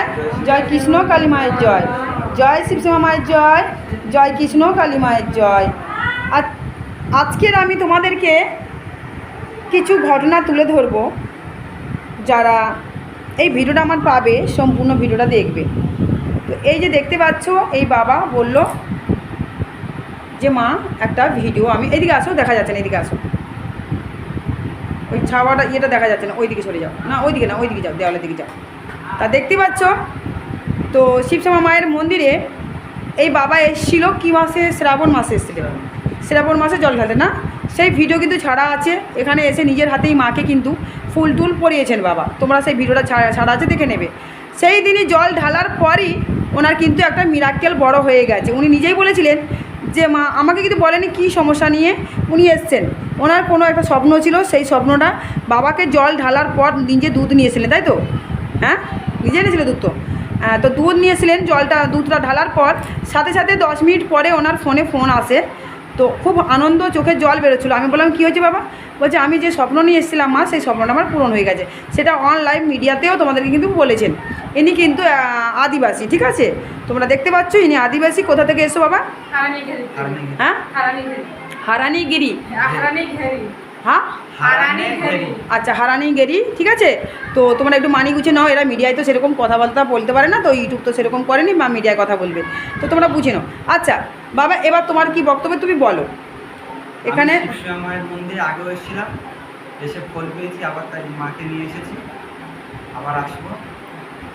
জয় জয় কৃষ্ণ কালী মায়ের জয়। জয় শিবশ্যামা মায়ের জয় জয় কৃষ্ণ কালী মায়ের জয়। আর আজকের আমি তোমাদেরকে কিছু ঘটনা তুলে ধরবো, যারা এই ভিডিওটা আমার পাবে, সম্পূর্ণ ভিডিওটা দেখবে। তো এই যে দেখতে পাচ্ছ, এই বাবা বলল যে, মা, একটা ভিডিও আমি এদিকে আসো, দেখা যাচ্ছে না, এদিকে আসো। ওই ছাওয়াটা, ইয়েটা দেখা যাচ্ছে না, ওইদিকে সরে যাও। না, ওইদিকে না, ওইদিকে যাও, দেওয়ালের দিকে যাও। তা দেখতে পাচ্ছ? তো শিবশ্যামা মায়ের মন্দিরে এই বাবা এসেছিল কী মাসে? শ্রাবণ মাসে এসেছিল। শ্রাবণ মাসে জল ঢালতে, না? সেই ভিডিও কিন্তু ছাড়া আছে। এখানে এসে নিজের হাতেই মাকে কিন্তু ফুল টুল পরিয়েছেন বাবা। তোমরা সেই ভিডিওটা ছাড়া ছাড়া আছে, দেখে নেবে। সেই দিনই জল ঢালার পরই ওনার কিন্তু একটা মিরাক্কেল বড় হয়ে গেছে। উনি নিজেই বলেছিলেন যে, মা, আমাকে কিন্তু বলেনি কী সমস্যা নিয়ে উনি এসছেন। ওনার কোনো একটা স্বপ্ন ছিল। সেই স্বপ্নটা বাবাকে জল ঢালার পর নিজে দুধ নিয়েছিলেন, তাই তো? হ্যাঁ? নিজে এনেছিল দুধ তো? হ্যাঁ, তো দুধ নিয়েছিলেন জলটা দুধটা ঢালার পর সাথে সাথে দশ মিনিট পরে ওনার ফোনে ফোন আসে। তো খুব আনন্দ চোখে জল বেরোচ্ছিলো। আমি বললাম কী হয়েছে বাবা? বলছে আমি যে স্বপ্ন নিয়ে এসেছিলাম মা সেই স্বপ্নটা আমার পূরণ হয়ে গেছে। সেটা অনলাইন মিডিয়াতেও তোমাদেরকে কিন্তু বলেছেন। ইনি কিন্তু আদিবাসী ঠিক আছে? তোমরা দেখতে পাচ্ছ ইনি আদিবাসী। কোথা থেকে এসো বাবা? হ্যাঁ? হারানি ঘেরি হারানিগিরি। হারানি হ্যাঁ? হারানি ঘেরি আচ্ছা ঠিক আছে? তো তোমরা একটু মানি গুছে নাও এরা মিডিয়ায় তো সেরকম কথাবার্তা বলতে পারে না তো ইউটিউব তো সেরকম করেনি বা মিডিয়ায় কথা বলবে। তো তোমরা বুঝে নাও। আচ্ছা বাবা এবার তোমার কি বক্তব্য তুমি বলো। এখানে মায়ের মন্দিরে আগেও এসেছিলাম এসে ফল পেয়েছি আবার তাই মাকে নিয়ে এসেছি। আবার আসব।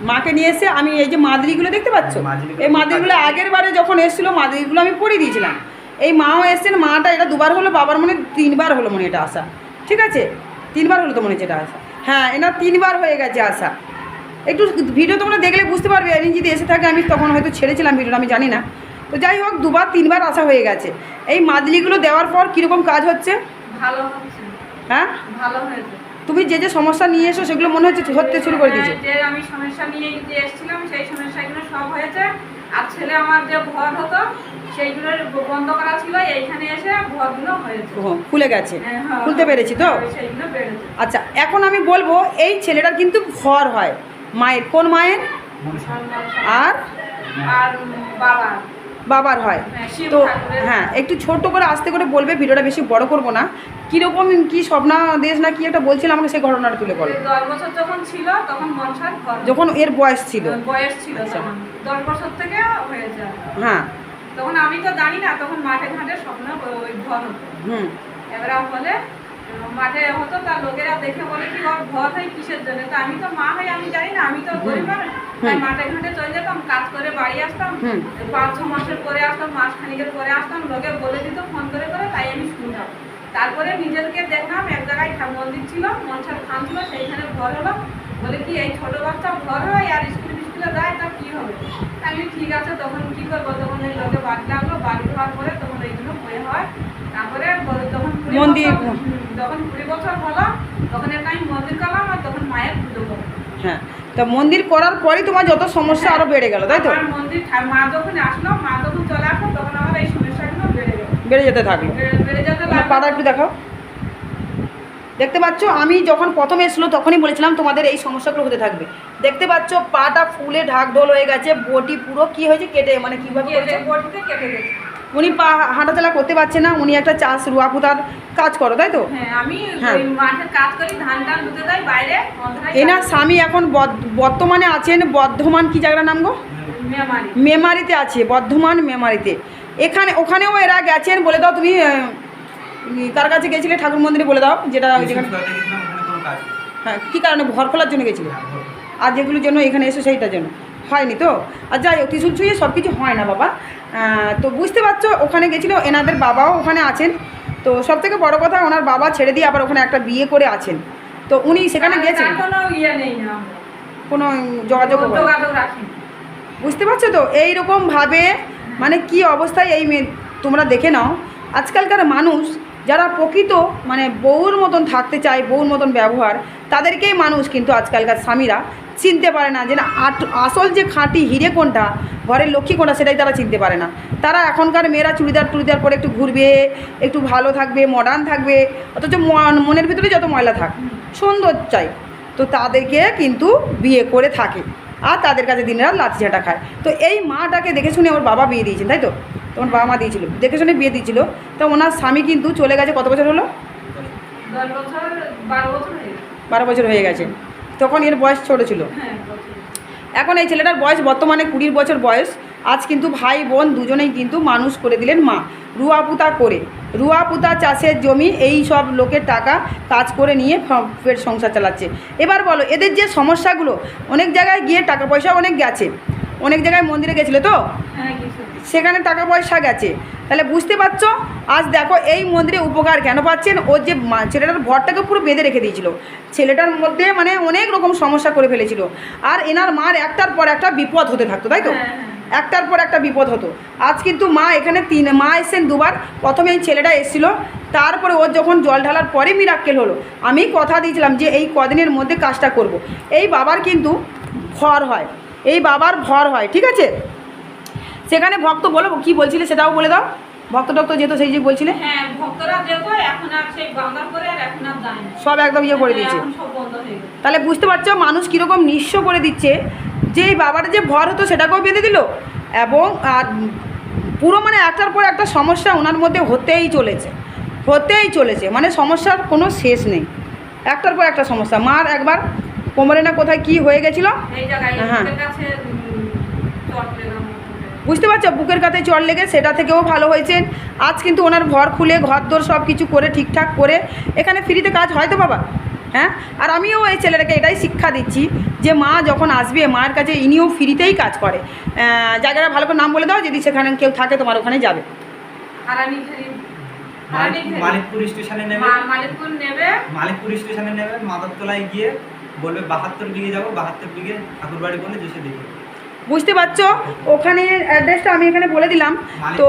মাকে নিয়ে এসে আমি এই যে মাদুরিগুলো দেখতে পাচ্ছ? এই মাদুরিগুলো আগের বারে যখন এসেছিল মাদুরিগুলো আমি পরিয়ে দিয়েছিলাম। এই মাও এসছেন মাটা এটা দুবার হলো বাবার মনে তিনবার হলো মনে এটা আসা। ঠিক আছে? তিনবার হলো তো মনে হচ্ছে এটা আসা। হ্যাঁ এনার তিনবার হয়ে গেছে আসা। একটু ভিডিও তোমরা দেখলে বুঝতে পারবে এদিন যদি এসে থাকে আমি তখন হয়তো ছেড়েছিলাম ভিডিওটা আমি জানি না। তো যাই হোক দুবার তিনবার আসা হয়ে গেছে। এই মাদলিগুলো দেওয়ার পর কীরকম কাজ হচ্ছে? ভালো হ্যাঁ? ভালো হয়েছে। তুমি যে যে সমস্যা নিয়ে এসো সেগুলো মনে হচ্ছে ধরতে শুরু করে দিয়েছে। হ্যাঁ, যে আমি সমস্যা নিয়ে যে এসেছিলাম সেই সমস্যাগুলো সব হয়েছে। আর ছেলে আমার যে ভয় হতো সেইগুলো বন্ধ করা ছিল এইখানে এসে ভয়গুলো হয়েছে। খুলে গেছে। হ্যাঁ, হ্যাঁ, খুলতে পেরেছি তো? হ্যাঁ, আচ্ছা এখন আমি বলব এই ছেলেটার কিন্তু ভর হয়। মায়ের কোন মায়ের? আর? বাবার। হয়। হ্যাঁ, তো হ্যাঁ একটু ছোট্ট করে আস্তে করে বলবে ভিডিওটা বেশি বড় করব না। কীরকম কি স্বপ্না দেশ না কি একটা বলছিল আমাকে সেই ঘটনাটা তুলে বলো। বছর যখন ছিল তখন যখন এর বয়স ছিল। বয়স ছিল আচ্ছা। বছর থেকে হয়েছে। হ্যাঁ। তখন আমি তো জানি না তখন মাঠে ঘাটে স্বপ্ন ওই ঘর হতো। এবার উম, মাঠে হতো তার লোকেরা দেখে বলে কি ওর ভর হয় কিসের জন্য? তো আমি তো মা হয়ে আমি জানি না আমি তো গরিব মানুষ। তাই মাঠে ঘাটে চলে যেতাম কাজ করে বাড়ি আসতাম। পাঁচ ছ মাসের পরে আসতাম মাস খানিকের পরে আসতাম লোকে বলে দিত ফোন করে করে তাই আমি শুনতাম তারপরে নিজেদেরকে দেখলাম এক জায়গায় মন্দির ছিল মনসার খান ছিল সেইখানে ঘর হলো। বলে কি এই ছোট বাচ্চা ঘর হয় আর স্কুল যায় তা কি হবে? আমি ঠিক আছে তখন কি করব? তখন লোকে লাগল পরে তখন এইগুলো হয়ে হয়। তারপরে তখন মন্দির- যখন কুড়ি বছর হলো তখন একটা আমি মন্দির করলাম আর তখন মায়ের পুজো করলাম। হ্যাঁ তা মন্দির করার পরই তোমার যত সমস্যা আরও বেড়ে গেল তাই তো? মন্দির মা যখন আসলো মা যখন চলে আসলো তখন আমার এই সমস্যাগুলো বেড়ে গেল। বেড়ে যেতে থাকল। বেড়ে- যেতে পাটা একটু দেখাও। দেখতে পাচ্ছ আমি যখন প্রথমে এসলো তখনই বলেছিলাম তোমাদের এই সমস্যাগুলো হতে থাকবে। দেখতে পাচ্ছ পাটা ফুলে ঢাক ঢোল হয়ে গেছে বটি পুরো কি হয়েছে কেটে মানে কীভাবে উনি পা হাঁটাচলা করতে পারছে না উনি একটা চাষ রুয়া পুতার কাজ করো তাই তো? হ্যাঁ আমি হ্যাঁ। এনার স্বামী এখন বর্তমানে আছেন বর্ধমান কি জায়গার নাম গো? মেমারিতে আছে বর্ধমান মেমারিতে। এখানে ওখানেও এরা গেছেন বলে দাও তুমি কার কাছে গেছিলে? ঠাকুর মন্দিরে বলে দাও যেটা ওই যেখানে কোনো। হ্যাঁ কী কারণে ঘর খোলার জন্য গেছিলে? হ্যাঁ, আর যেগুলোর জন্য এখানে এসে সেইটার জন্য। হয়নি তো? আর যাই হোক ত্রিশুল ছুঁয়ে সব কিছু হয় না বাবা। তো বুঝতে পারছ ওখানে গেছিল এনাদের বাবাও ওখানে আছেন। তো সব থেকে বড় কথা ওনার বাবা ছেড়ে দিয়ে আবার ওখানে একটা বিয়ে করে আছেন। তো উনি সেখানে গেছেন? কোনো ইয়ে না যোগাযোগ বুঝতে পারছ তো? এইরকমভাবে মানে কি অবস্থায় এই মেয়ে তোমরা দেখে নাও। আজকালকার মানুষ যারা প্রকৃত মানে বউর মতন থাকতে চায়, বউর মতন ব্যবহার, তাদেরকেই মানুষ কিন্তু আজকালকার স্বামীরা চিনতে পারে না যে না আসল যে খাঁটি হিরে কোনটা ঘরের লক্ষ্মী কোনটা সেটাই তারা চিনতে পারে না। তারা এখনকার মেয়েরা চুড়িদার টুড়িদার পরে একটু ঘুরবে, একটু ভালো থাকবে মডার্ন থাকবে, অথচ মনের ভিতরে যত ময়লা থাক সুন্দর চাই তো তাদেরকে কিন্তু বিয়ে করে থাকে, আর তাদের কাছে দিন রাত লাঠি ঝাঁটা খায়। তো এই মাটাকে দেখে শুনে ওর বাবা বিয়ে দিয়েছেন, তাই তো? তোমার বাবা মা দিয়েছিল। দেখে শুনে বিয়ে দিয়েছিল। তো ওনার স্বামী কিন্তু চলে গেছে কত বছর হলো? বারো বছর হয়ে গেছে। তখন এর বয়স ছোট ছিল। হ্যাঁ এখন এই ছেলেটার বয়স বর্তমানে কুড়ির বছর বয়স। আজ কিন্তু ভাই বোন দুজনেই কিন্তু মানুষ করে দিলেন মা। রুয়াপুতা করে। রুয়াপুতা চাষের জমি এই সব লোকের টাকা কাজ করে নিয়ে ফের সংসার চালাচ্ছে। এবার বলো এদের যে সমস্যাগুলো অনেক জায়গায় গিয়ে টাকা পয়সা অনেক গেছে। অনেক জায়গায় মন্দিরে গেছিল তো? হ্যাঁ সেখানে টাকা পয়সা গেছে। তাহলে বুঝতে পারছ? আজ দেখো এই মন্দিরে উপকার কেন পাচ্ছেন? ওর যে মা- ছেলেটার ঘরটাকে পুরো বেঁধে রেখে দিয়েছিল। ছেলেটার মধ্যে মানে অনেক রকম সমস্যা করে ফেলেছিল। আর এনার মার একটার পর একটা বিপদ হতে থাকতো তাই তো? হ্যাঁ, হ্যাঁ। একটার পর একটা বিপদ হতো। আজ কিন্তু মা এখানে তিন মা এসেছেন দুবার। প্রথমে এই ছেলেটা এসেছিল। তারপরে ওর যখন জল ঢালার পরে মিরাক্কেল হলো। আমি কথা দিয়েছিলাম যে এই কদিনের মধ্যে কাজটা করব। এই বাবার কিন্তু ভর হয়। এই বাবার ভর হয় ঠিক আছে? সেখানে ভক্ত বলো কি বলছিলে সেটাও বলে দাও। ভক্ত টক্ত যেত সেই যে বলছিলে। হ্যাঁ সব একদম ইয়ে করে গেছে। তাহলে বুঝতে পারছ মানুষ কীরকম নিঃস্ব করে দিচ্ছে। যে এই বাবার যে ভর হতো সেটাকেও বেঁধে দিল। এবং আর পুরো মানে একটার পর একটা সমস্যা ওনার মধ্যে হতেই চলেছে। হতেই চলেছে। মানে সমস্যার কোনো শেষ নেই। একটার পর একটা সমস্যা। মার একবার কোমরে না কোথায় কি হয়ে গেছিল? হ্যাঁ। বুঝতে পারছ? বুকের কাতে চড় লেগে সেটা থেকেও ভালো হয়েছেন। আজ কিন্তু ওনার ঘর খুলে ঘর দোর সব কিছু করে ঠিকঠাক করে। এখানে ফ্রিতে কাজ হয় তো বাবা? হ্যাঁ? আর আমিও এই ছেলেটাকে এটাই শিক্ষা দিচ্ছি যে মা যখন আসবে মায়ের কাছে ইনিও ফ্রিতেই কাজ করে। জায়গাটা ভালো করে নাম বলে দাও যদি সেখানে কেউ থাকে তোমার ওখানে যাবে। মালিকপুর স্টেশনে নেবে। মালিকপুর নেবে। মালিকপুর স্টেশনে নেবে মাদারতলায় গিয়ে বলবে বাহাত্তর বিঘে যাব বাহাত্তর বিঘে ঠাকুরবাড়ি বলে যেসে দেখে। বুঝতে পারছ? ওখানে অ্যাড্রেসটা আমি এখানে বলে দিলাম। তো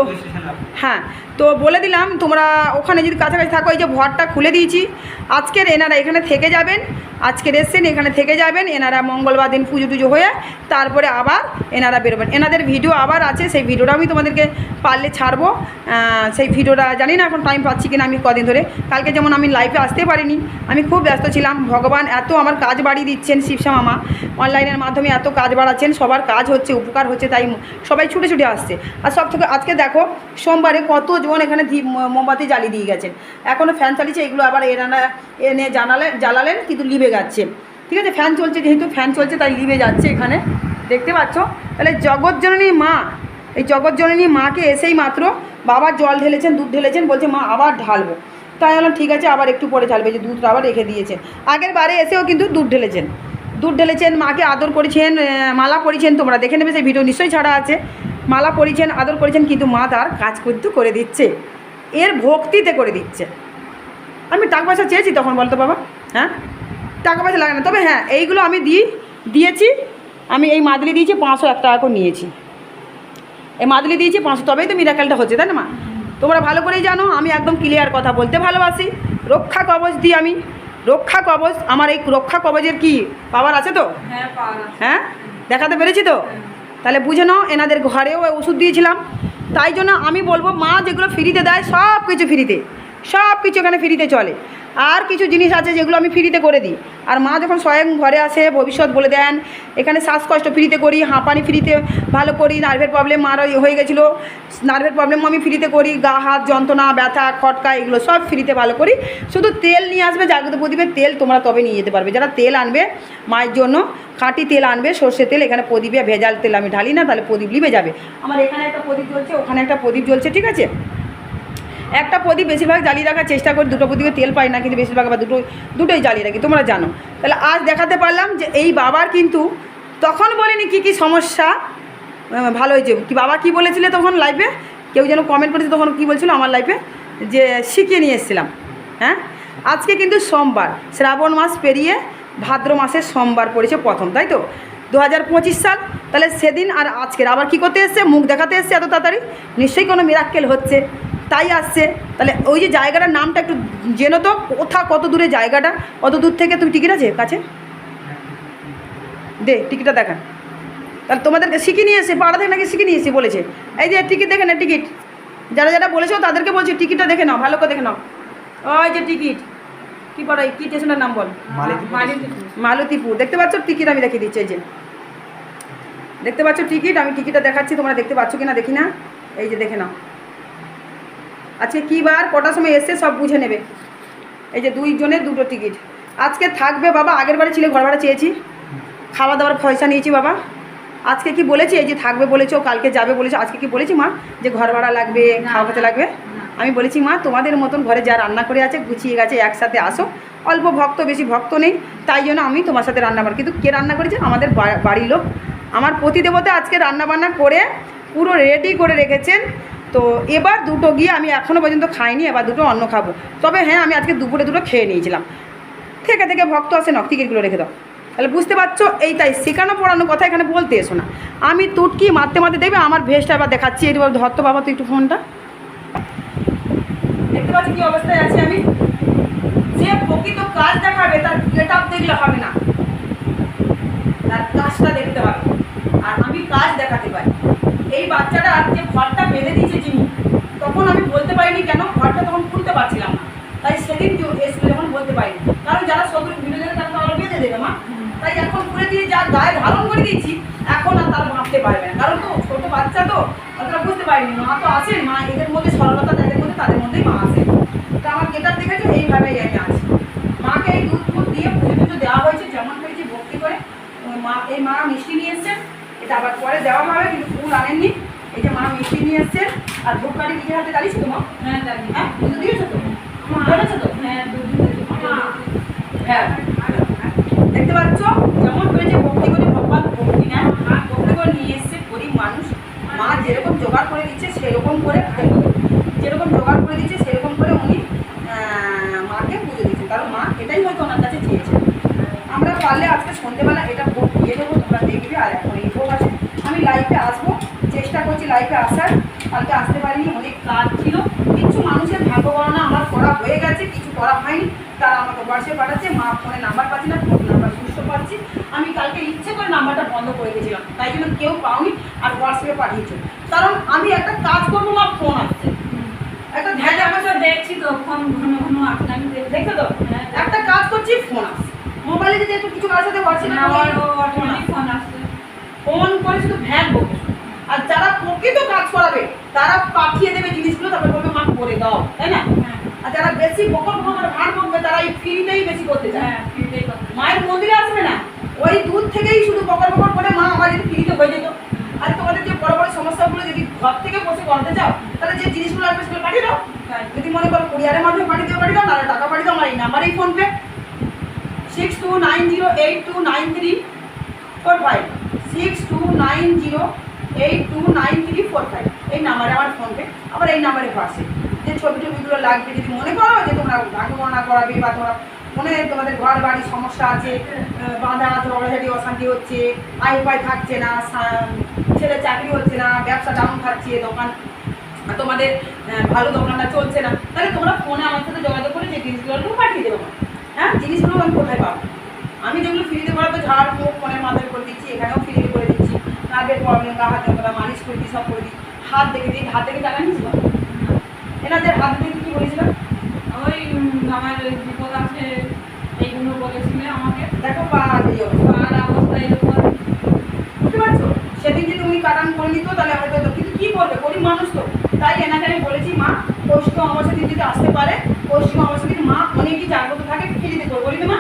হ্যাঁ তো বলে দিলাম তোমরা ওখানে যদি কাছাকাছি থাকো এই যে ভরটা খুলে দিয়েছি। আজকের এনারা এখানে থেকে যাবেন আজকের এসছেন এখানে থেকে যাবেন এনারা মঙ্গলবার দিন পুজো টুজো হয়ে তারপরে আবার এনারা বেরোবেন। এনাদের ভিডিও আবার আছে সেই ভিডিওটা আমি তোমাদেরকে পারলে ছাড়বো। সেই ভিডিওটা জানি না এখন টাইম পাচ্ছি কিনা আমি কদিন ধরে। কালকে যেমন আমি লাইফে আসতে পারিনি আমি খুব ব্যস্ত ছিলাম। ভগবান এত আমার কাজ বাড়িয়ে দিচ্ছেন শিবসা মামা অনলাইনের মাধ্যমে এত কাজ বাড়াচ্ছেন সবার কাজ হচ্ছে, উপকার হচ্ছে, তাই সবাই ছুটে ছুটে আসছে। আর সব থেকে আজকে দেখো, সোমবারে কতজন এখানে মোমবাতি জ্বালিয়ে দিয়ে গেছেন। এখনও ফ্যান চালিয়েছে, এগুলো আবার এনারা এনে জানালেন জ্বালালেন, কিন্তু লিভে যাচ্ছে। ঠিক আছে ফ্যান চলছে, যেহেতু ফ্যান চলছে, তাই লিভে যাচ্ছে এখানে। দেখতে পাচ্ছ? তাহলে জগৎজননী মা, এই জগৎজননী মাকে এসেই মাত্র বাবা জল ঢেলেছেন, দুধ ঢেলেছেন, বলছে, মা, আবার ঢালবো। তাই বললাম, ঠিক আছে, আবার একটু পরে ঢালবে। যে দুধটা আবার রেখে দিয়েছেন আগের বারে এসেও কিন্তু দুধ ঢেলেছেন। দুধ ঢেলেছেন, মাকে আদর করেছেন মালা পরিয়েছেন তোমরা দেখে নেবে, সেই ভিডিও নিশ্চয়ই ছাড়া আছে। মালা পরিয়েছেন আদর করেছেন, কিন্তু মা তার কাজ কিন্তু করে দিচ্ছে। এর ভক্তিতে করে দিচ্ছে। আমি টাকা পয়সা চেয়েছি তখন, বলতো বাবা হ্যাঁ? টাকা পয়সা লাগে না। তবে হ্যাঁ এইগুলো আমি দিই, দিয়েছি। আমি এই মাদুলি দিয়েছি, পাঁচশো এক টাকা করে নিয়েছি। এই মাদুলি দিয়েছি, পাঁচশো। তবেই তো মিরাকেলটা হচ্ছে, তাই না মা? তোমরা ভালো করেই জানো, আমি একদম ক্লিয়ার কথা বলতে ভালোবাসি। রক্ষা কবচ দিই আমি। রক্ষা কবচ আমার এই রক্ষা কবচের কি পাওয়ার আছে তো? হ্যাঁ হ্যাঁ? দেখাতে পেরেছি তো? তাহলে বুঝে নাও এনাদের ঘরেও ওষুধ দিয়েছিলাম। তাই জন্য আমি বলব মা যেগুলো ফ্রিতে দেয় সব কিছু ফ্রিতে সব কিছু এখানে ফ্রিতে চলে। আর কিছু জিনিস আছে যেগুলো আমি ফ্রিতে করে দিই। আর মা যখন স্বয়ং ঘরে আসে, ভবিষ্যৎ বলে দেন, এখানে শ্বাসকষ্ট ফ্রিতে করি, হাঁপানি ফ্রিতে ভালো করি নার্ভের প্রবলেম মার হয়ে গেছিল। নার্ভের প্রবলেম আমি ফ্রিতে করি, গা, হাত, যন্ত্রণা, ব্যথা, খটকা এগুলো সব ফ্রিতে ভালো করি। শুধু তেল নিয়ে আসবে, জাগ্রত প্রদীপের তেল তোমরা তবে নিয়ে যেতে পারবে। যারা তেল আনবে, মায়ের জন্য খাঁটি তেল আনবে, সর্ষে তেল, এখানে প্রদীপে ভেজাল তেল আমি ঢালি না, তাহলে প্রদীপ লিবে যাবে। আমার এখানে একটা প্রদীপ জ্বলছে, ওখানে একটা প্রদীপ জ্বলছে, ঠিক আছে? একটা প্রদীপ বেশিরভাগ জ্বালিয়ে রাখার চেষ্টা করি, দুটো প্রদীপে তেল পাই না, কিন্তু বেশিরভাগ আবার দুটো দুটোই জ্বালিয়ে রাখি। তোমরা জানো। তাহলে আজ দেখাতে পারলাম যে এই বাবার কিন্তু তখন বলিনি কী কী সমস্যা। ভালো হয়েছে। কি বাবা কি বলেছিলে তখন লাইফে কেউ যেন কমেন্ট করেছে তখন কি বলছিল আমার লাইফে যে শিখিয়ে নিয়ে এসেছিলাম। হ্যাঁ? আজকে কিন্তু সোমবার। শ্রাবণ মাস পেরিয়ে ভাদ্র মাসের সোমবার পড়েছে প্রথম, তাই তো? দু হাজার পঁচিশ সাল, তাহলে সেদিন আর আজকের। আবার কি করতে এসছে? মুখ দেখাতে এসছে এত তাড়াতাড়ি? নিশ্চয়ই কোনো মিরাক্কেল হচ্ছে। তাই আসছে। তাহলে ওই যে জায়গাটার নামটা একটু জেনো তো, কোথা কত দূরে জায়গাটা? কত দূর থেকে তুমি টিকিট আছে কাছে? দে টিকিটটা দেখা তাহলে তোমাদেরকে শিখিয়ে নিয়ে এসে, পাড়া থেকে নাকি শিখিয়ে নিয়ে এসে বলেছে। এই যে টিকিট দেখে না টিকিট যারা যারা বলেছ তাদেরকে বলছি টিকিটটা দেখে নাও, ভালো করে দেখে নাও। ওই যে টিকিট কী পড়াই কী স্টেশনের নাম বল? মালতীপুর। দেখতে পাচ্ছ টিকিট আমি দেখিয়ে দিচ্ছি এই যে। দেখতে পাচ্ছ টিকিট? আমি টিকিটটা দেখাচ্ছি তোমরা দেখতে পাচ্ছ কি না দেখি না? এই যে দেখে নাও। আজকে কী বার কটার সময় এসে সব বুঝে নেবে। এই যে দুইজনের দুটো টিকিট। আজকে থাকবে বাবা আগের বারে ছিল ঘর ভাড়া চেয়েছি। খাওয়া দাওয়ার পয়সা নিয়েছি বাবা। আজকে কি বলেছি? এই যে থাকবে বলেছ কালকে যাবে বলেছ আজকে কি বলেছি মা? যে ঘর ভাড়া লাগবে খাওয়া খেতে লাগবে। আমি বলেছি, মা, তোমাদের মতন ঘরে যা রান্না করে আছে, গুছিয়ে গেছে, একসাথে আসো। অল্প ভক্ত, বেশি ভক্ত নেই, তাই জন্য আমি তোমার সাথে রান্না করি। কিন্তু কে রান্না করেছে? আমাদের বাড়ির লোক। আমার প্রতিদেবতা আজকে রান্না বান্না করে পুরো রেডি করে রেখেছেন। তো এবার দুটো গিয়ে আমি এখনও পর্যন্ত খাইনি, এবার দুটো অন্ন খাব। তবে হ্যাঁ আমি আজকে দুপুরে দুটো খেয়ে নিয়েছিলাম। থেকে থেকে ভক্ত আসে না টিকিটগুলো রেখে দাও। তাহলে বুঝতে পারছ এই তাই শেখানো, পড়ানো কথা এখানে বলতে এসো না। আমি তুটকি মারতে মারতে দেখবে আমার ভেসটা এবার দেখাচ্ছি এই ধরতো বাবা তুই একটু ফোনটা। পাচ্ছি কি অবস্থায় আছি আমি? যে প্রকৃত কাজ দেখাবে, তার গেট আপ দেখলে হবে না। তার কাজটা দেখতে হবে। আর আমি কাজ দেখাতে পারি। এই বাচ্চাটার যে ঘরটা বেঁধে দিয়েছে যিনি তখন আমি বলতে পারিনি কেন, ঘরটা তখন খুলতে পারছিলাম না। তাই সেদিন এসে যখন বলতে পারিনি। কারণ যারা শত্রু দেখে তারা আরও বেঁধে দেবে মা। তাই এখন খুলে দিয়ে যা গায়ে ধারণ করে দিয়েছি, এখন আর তারা ভাবতে পারবে না। কারণ তো ছোটো বাচ্চা তো, অতটা বুঝতে পারিনি। মা তো আসেন মা এদের মধ্যে সরলতা মধ্যে তাদের মধ্যেই মা আসে তো আমার গেটার দেখেছ? এইভাবেই আমি আছি। মাকে এই দুধ ফুধ দিয়ে পুজো টুজো দেওয়া হয়েছে যেমন পেয়েছি ভক্তি করে। মা এই মা মিষ্টি নিয়ে এসছেন এটা আবার পরে দেওয়া হবে কিন্তু ফুল আনেননি। এই যে মা মিষ্টি নিয়ে এসছেন আর ধূপকাঠি নিজের হাতে দাঁড়িয়েছো তো মা হ্যাঁ হ্যাঁ পুজো দিয়েছ তো? বলেছ তো? হ্যাঁ হ্যাঁ দেখতে পাচ্ছ? যেমন হয়েছে ভক্তি করে ভগবান ভক্তি নেয়। ভক্তি করে নিয়ে এসছে গরিব মানুষ। মা যেরকম জোগাড় করে দিচ্ছে সেরকম করে যেরকম জোগাড় করে দিচ্ছে সেরকম করে উনি আহ, মাকে পুজো দিচ্ছেন কারণ মা এটাই হয়তো ওনার কাছে চেয়েছেন আমরা পারলে আজকে সন্ধ্যেবেলা এটা ভোগ দিয়ে দেবো তোমরা দেখবে আর এখন এই ভোগ আছে আমি লাইফে আসব চেষ্টা করছি লাইফে আসার কালকে আসতে পারিনি অনেক কাজ ছিল। কিছু মানুষের ভাগ্য গণনা আমার করা হয়ে গেছে কিছু করা হয়নি। তারা আমাকে হোয়াটসঅ্যাপ পাঠাচ্ছে মা ফোনে নাম্বার পাচ্ছি না ফোন নাম্বার সুস্থ পাচ্ছি। আমি কালকে ইচ্ছে করে নাম্বারটা বন্ধ করে দিয়েছিলাম তাই জন্য কেউ পাওনি আর হোয়াটসঅ্যাপে পাঠিয়েছো। কারণ আমি একটা কাজ করব মা ফোন আসছে। একটা ধ্যান হ্যাঁ আমি তো দেখছি তো ফোন ঘন ঘন আসলে আমি দেখছি দেখছ তো? হ্যাঁ একটা কাজ করছি ফোন আসছে। মোবাইলে যদি একটু কিছু কাজ সাথে হোয়াটসঅ্যাপে আমার ফোন আসছে। ফোন আসছে। করে শুধু ভ্যান বলবে আর যারা প্রকৃত কাজ করাবে তারা পাঠিয়ে দেবে জিনিসগুলো তারপর বলবে মা করে দাও। তাই না? হ্যাঁ। আর যারা বেশি বকর বকর ভার বকবে তারা এই ফ্রিতেই বেশি করতে চায়। হ্যাঁ ফ্রিতেই করতে মায়ের মন্দিরে আসবে না। ওই দুধ থেকেই শুধু বকর বকর করে মা আমার যদি ফ্রিতে হয়ে যেত। আর তোমাদের যে বড় বড় সমস্যাগুলো যদি ঘর থেকে বসে করতে চাও তাহলে যে জিনিসগুলো আসবে সেগুলো পাঠিয়ে দাও। তাই। যদি মনে করো কুরিয়ারের মাধ্যমে পাঠিয়ে দিও পাঠিয়ে দাও নাহলে টাকা পাঠিয়ে দাও আমার এই নাম্বারেই PhonePe six two nine zero eight two nine three four five six two nine zero eight two nine three four five. এই নাম্বারে আমার ফোনপে আবার এই নাম্বারে হোয়াটসঅ্যাপ যে ছবি টবিগুলো লাগবে, যদি মনে করো যে তোমরা ভাগ্য গণনা করাবে বা তোমরা মনে তোমাদের ঘর বাড়ির সমস্যা আছে বাঁধা ঝগড়াঝাটি অশান্তি হচ্ছে আয় উপায় থাকছে না ছেলে চাকরি হচ্ছে না, ব্যবসা ডাউন থাকছে, দোকান, তোমাদের ভালো দোকানটা চলছে না, তাহলে তোমরা ফোনে আমার সাথে যোগাযোগ করে যে জিনিসগুলো পাঠিয়ে দেবো হ্যাঁ? জিনিসগুলো আমি কোথায় পাবো? আমি যেগুলো ফ্রিতে করাবো ঝাড়, মুখ, ফোনের মাথায় করে দিচ্ছি, এখানেও ফ্রিতে করে দিচ্ছি। নাকের প্রবলেম গা হাত যন্ত্রণা মালিশ করে দিই সব করে দিই। হাত দেখে দিই হাত দেখে টাকা নিয়েছিল এনাদের হাত দেখে কি বলেছিলাম ওই আমার বিপদ আছে এইগুলো বলেছিলে আমাকে। দেখো পা অবস্থা। আর অবস্থা এরকম বুঝতে পারছ? সেদিন যদি উনি কাটান করে নিত তাহলে হয়তো হতো। কিন্তু কী করবে গরিব মানুষ তো। তাই এনাকে আমি বলেছি মা পশ্চিম অমাবস্যা দিন যদি আসতে পারে পশ্চিম অমাবস্যা দিন মা অনেকই জাগ্রত থাকে ফিরিতে করব বলি তো মা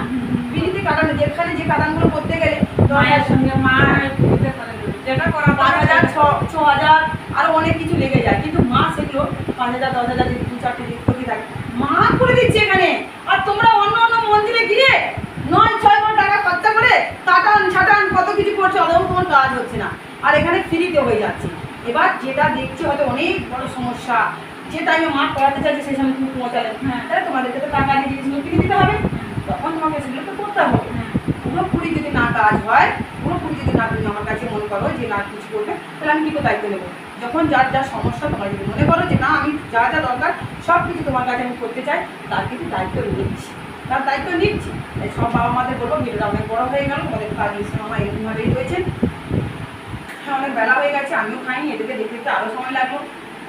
ফিরিতে কাটানো যেখানে যে কাটানগুলো করতে গেলে মায়ের সঙ্গে মা ফ্রিতে করে দেবে। যেটা করা পাঁচ হাজার ছ দরকার ছ হাজার আরও অনেক কিছু লেগে যায় কিন্তু মা সেগুলো পাঁচ হাজার দশ হাজার দু চারটে ক্ষতি থাকে। মা করে দিচ্ছে এখানে। আর তোমরা অন্য অন্য মন্দিরে গিয়ে নয় ছয় কোটি টাকা খরচা করে কাটান ছাটান কত কিছু করছে অথবা তোমার কাজ হচ্ছে না। আর এখানে ফ্রিতে হয়ে যাচ্ছে। এবার যেটা দেখছি হয়তো অনেক বড় সমস্যা। যে টাইমে মা করাতে চাইছে সেই সময় তুমি পৌঁছালে হ্যাঁ। তাহলে তোমাদেরকে তো টাকা দিয়ে জিনিসগুলো কিনে দিতে হবে। তখন তোমাকে সেগুলো তো করতে হবে। হ্যাঁ। পুরোপুরি যদি না কাজ হয় পুরোপুরি যদি না তুমি আমার কাছে মনে করো যে না কিছু করে দায়িত্ব নেব। যখন যার যা সমস্যা তোমার যদি মনে করো যে না, আমি যা যা দরকার সব কিছু তোমার কাছে আমি করতে চাই, তার কিন্তু দায়িত্ব নিচ্ছি। তার দায়িত্ব নিচ্ছি। তাই সব বাবা মাদের বলব, ভিডিওটা অনেক বড় হয়ে গেল কাজ ইসলাম মামা এরকমভাবেই রয়েছেন। হ্যাঁ অনেক বেলা হয়ে গেছে, আমিও খাইনি এদেরকে দেখতে দেখতে আরও সময় লাগল।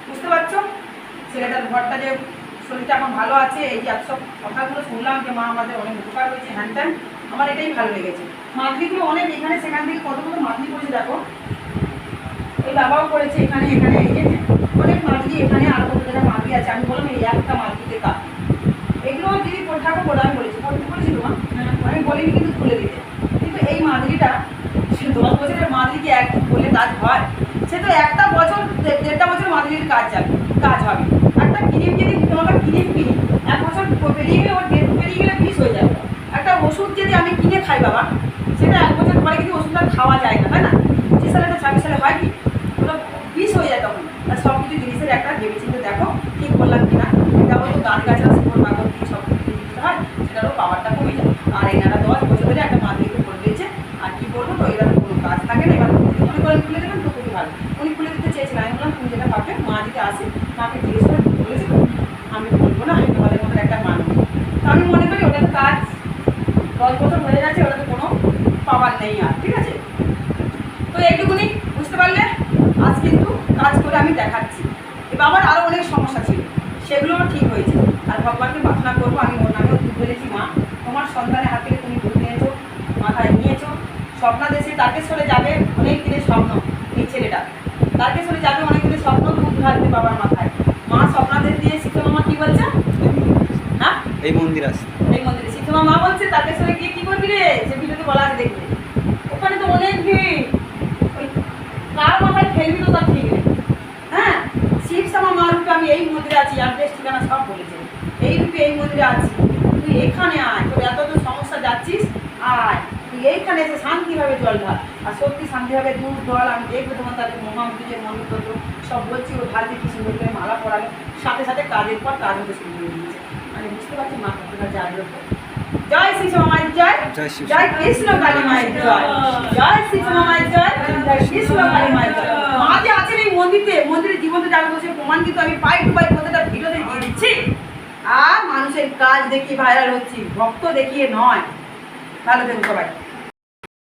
বুঝতে পারছ? ছেলেটার ঘরটা যে শরীরটা এখন ভালো আছে, এই যে সব কথাগুলো শুনলাম যে মা আমাদের অনেক উপকার হয়েছে হ্যান ত্যান, আমার এটাই ভালো লেগেছে। মাতৃগুলো অনেক, এখানে সেখান থেকে কত কত মাতৃ করেছে দেখো। বাবাও করেছে এখানে এখানে এই অনেক মাদুরি এখানে, আরও কত মাদুরি আছে? আমি বললাম, এই একটা মাদুরিতে কাপ এগুলো পরে থাকো বলে, আমি বলেছি। পড়তে বলেছি তোমার আমি বলিনি কিন্তু খুলে দিতে। কিন্তু এই মাদুরিটা দশ বছরের মাদুরি কি এক বলে কাজ হয়। সে তো একটা বছর দেড়টা বছর মাদুরির কাজ যাবে, কাজ হবে। একটা ক্রিম যদি তোমাকে ক্রিম কিনি, এক বছর পেরিয়ে গেলে ওর ডেট পেরিয়ে গেলে বিষ হয়ে যাবে। একটা ওষুধ যদি আমি কিনে খাই বাবা, সেটা এক বছর পরে কিন্তু ওষুধটা খাওয়া যায় না, তাই না? পঁচিশ সালে একটা ছাব্বিশ সালে হয় কি ওগুলো বিষ হয়ে যায় তখন আর সব কিছু জিনিসের একটা ভেবেচিন্তে দেখো ঠিক করলাম কিনা। যেমন তো গাছ গাছরা শিকড় দিয়ে সব দিতে হয়, সেটারও পাওয়ারটা কমে যায়। আর এনারা দশ বছর ধরে একটা মাদুরিকে করে দিয়েছে। আর কি করব তো এরা কোনো কাজ থাকে না, এবার মনে করেন খুলে দেবেন তো খুবই ভালো। উনি খুলে দিতে চেয়েছিলেন আমি বললাম, তুমি যেটা পাবে মা দিতে আসে মাকে জিজ্ঞেস করে বলেছি, আমি বলব না, আমি তোমাদের মতো একটা মানুষ। তো আমি মনে করি ওটা কাজ দশ বছর হয়ে যাচ্ছে ওটা তো কোনো পাওয়ার নেই আর, ঠিক আছে? তো এইটুকুনি, বুঝতে পারলে? আজ কিন্তু কাজ করে আমি দেখাচ্ছি। আমার আরও অনেক সমস্যা ছিল। সেগুলোও ঠিক হয়েছে। আর ভগবানকে প্রার্থনা করব আমি ওর নামেও দুধ বলেছি মা। তোমার সন্তানের হাত থেকে তুমি দুধ নিয়েছো মাথায় নিয়েছো। স্বপ্নাদেশে তারকেশ্বরে যাবে অনেক দিনের স্বপ্ন এই ছেলেটা। তারকেশ্বরে যাবে অনেক দিনের স্বপ্ন দুধ ঢালবে বাবার মাথায়। মা স্বপ্নাদেশ দিয়ে শিক্ষা মামা কি বলছে? হ্যাঁ? এই মন্দির আসছে এই মন্দিরে। শিক্ষা মা বলছে তারকেশ্বরে গিয়ে কি করবি রে? সে ভিডিওতে বলা আছে দেখবে। ওখানে তো অনেক ভিড়। ওই কার মাথায় ফেলবি তো তার ঠিক নেই হ্যাঁ শিব সামা মা রূপে আমি এই মন্দিরে আছি অ্যাড্রেস ঠিকানা সব বলেছে। এই রূপে এই মন্দিরে আছি তুই এখানে আয় তোর এত তো সমস্যা যাচ্ছিস, আয়। তুই এইখানে এসে শান্তিভাবে জল ঢাল? আর সত্যি শান্তিভাবে দুধ জল আমি দেখব তোমার তাদের মহামন্ত্রী যে মন্দির করতো সব বলছি, ও ঢালতে কি সুন্দর করে মালা পড়ালো সাথে সাথে কাজের পর কাজ হতে শুরু করে দিয়েছে। আমি বুঝতে পারছি মা কতটা জাগ্রত। জয় শ্রী জয় জয় কৃষ্ণ কালী মায়ের জয় জয় শ্রী মায়ের জয় জয় কৃষ্ণ কালী মায়ের জয় মা যে আছেন এই মন্দিরে মন্দিরে জীবন্ত জাগ্রত সে প্রমাণ কিন্তু আমি পাই টু পাই প্রত্যেকটা ভিডিওতে দিয়ে দিচ্ছি। আর মানুষের কাজ দেখিয়ে ভাইরাল হচ্ছি ভক্ত দেখিয়ে নয়। ভালো থেকো সবাই।